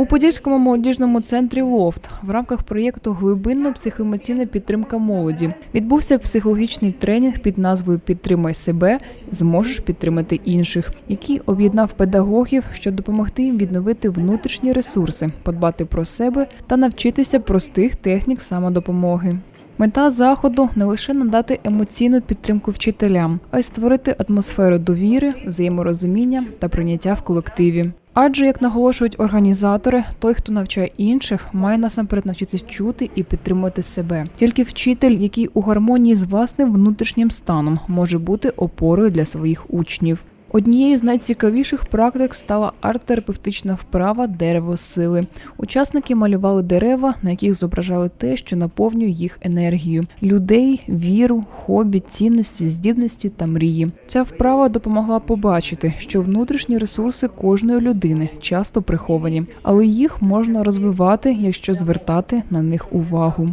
У Подільському молодіжному центрі Лофт в рамках проєкту Глибинно психоемоційна підтримка молоді відбувся психологічний тренінг під назвою Підтримай себе, зможеш підтримати інших, який об'єднав педагогів, щоб допомогти їм відновити внутрішні ресурси, подбати про себе та навчитися простих технік самодопомоги. Мета заходу не лише надати емоційну підтримку вчителям, а й створити атмосферу довіри, взаєморозуміння та прийняття в колективі. Адже, як наголошують організатори, той, хто навчає інших, має насамперед навчитись чути і підтримувати себе. Тільки вчитель, який у гармонії з власним внутрішнім станом, може бути опорою для своїх учнів. Однією з найцікавіших практик стала арт-терапевтична вправа дерево сили. Учасники малювали дерева, на яких зображали те, що наповнює їх енергію: людей, віру, хобі, цінності, здібності та мрії. Ця вправа допомогла побачити, що внутрішні ресурси кожної людини часто приховані, але їх можна розвивати, якщо звертати на них увагу.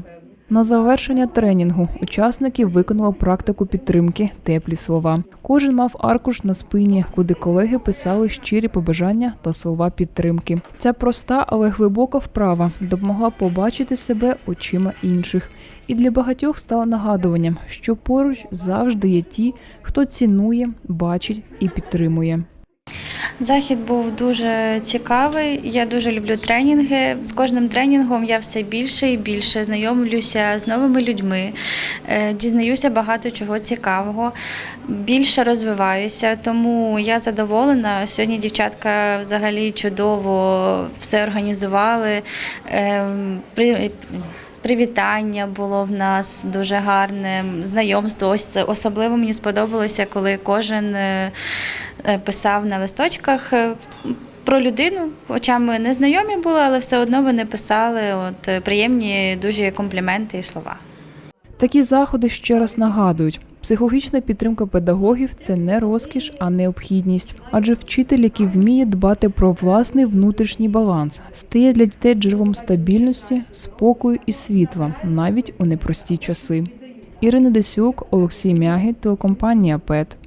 На завершення тренінгу учасники виконали практику підтримки теплі слова. Кожен мав аркуш на спині, куди колеги писали щирі побажання та слова підтримки. Ця проста, але глибока вправа допомогла побачити себе очима інших. І для багатьох стала нагадуванням, що поруч завжди є ті, хто цінує, бачить і підтримує. Захід був дуже цікавий. Я дуже люблю тренінги. З кожним тренінгом я все більше і більше знайомлюся з новими людьми, е, дізнаюся багато чого цікавого, більше розвиваюся. Тому я задоволена. Сьогодні дівчатка взагалі чудово все організували. При- Привітання було в нас дуже гарне, знайомство. Ось це особливо мені сподобалося, коли кожен е, е, писав на листочках е, про людину. Хоча ми не знайомі були, але все одно вони писали от, приємні дуже компліменти і слова. Такі заходи ще раз нагадують. Психологічна підтримка педагогів це не розкіш, а необхідність. Адже вчитель, який вміє дбати про власний внутрішній баланс, стає для дітей джерелом стабільності, спокою і світла, навіть у непрості часи. Ірина Десюк, Олексій Мягі, телекомпанія ПЕТ.